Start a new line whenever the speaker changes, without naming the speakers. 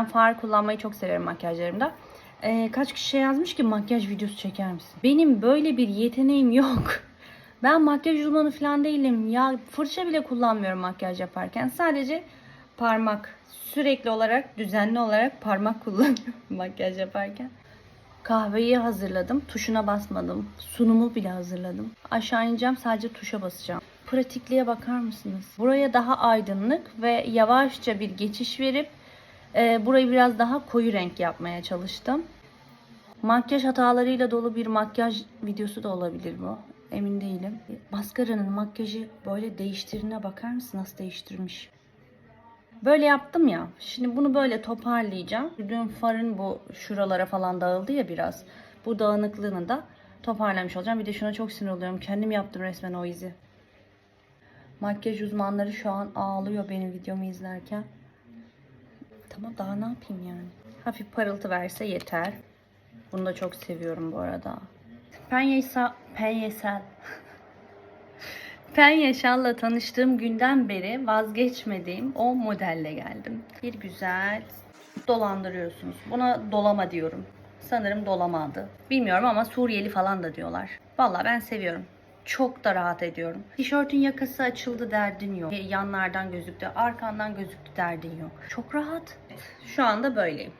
Ben far kullanmayı çok severim makyajlarımda. Ee, kaç kişi şey yazmış ki makyaj videosu çeker misin? Benim böyle bir yeteneğim yok. Ben makyaj uzmanı falan değilim. Ya fırça bile kullanmıyorum makyaj yaparken. Sadece parmak. Sürekli olarak, düzenli olarak parmak kullanıyorum makyaj yaparken. Kahveyi hazırladım. Tuşuna basmadım. Sunumu bile hazırladım. Aşağı ineceğim sadece tuşa basacağım. Pratikliğe bakar mısınız? Buraya daha aydınlık ve yavaşça bir geçiş verip e, burayı biraz daha koyu renk yapmaya çalıştım. Makyaj hatalarıyla dolu bir makyaj videosu da olabilir bu. Emin değilim. Maskaranın makyajı böyle değiştirine bakar mısın? Nasıl değiştirmiş? Böyle yaptım ya. Şimdi bunu böyle toparlayacağım. Dün farın bu şuralara falan dağıldı ya biraz. Bu dağınıklığını da toparlamış olacağım. Bir de şuna çok sinir oluyorum. Kendim yaptım resmen o izi. Makyaj uzmanları şu an ağlıyor benim videomu izlerken. Tamam daha ne yapayım yani? Hafif parıltı verse yeter. Bunu da çok seviyorum bu arada. Penyesa, penyesel. Pen Yaşal'la tanıştığım günden beri vazgeçmediğim o modelle geldim. Bir güzel dolandırıyorsunuz. Buna dolama diyorum. Sanırım dolama adı. Bilmiyorum ama Suriyeli falan da diyorlar. Vallahi ben seviyorum. Çok da rahat ediyorum. Tişörtün yakası açıldı derdin yok. Yanlardan gözüktü, arkandan gözüktü derdin yok. Çok rahat. Şu anda böyleyim.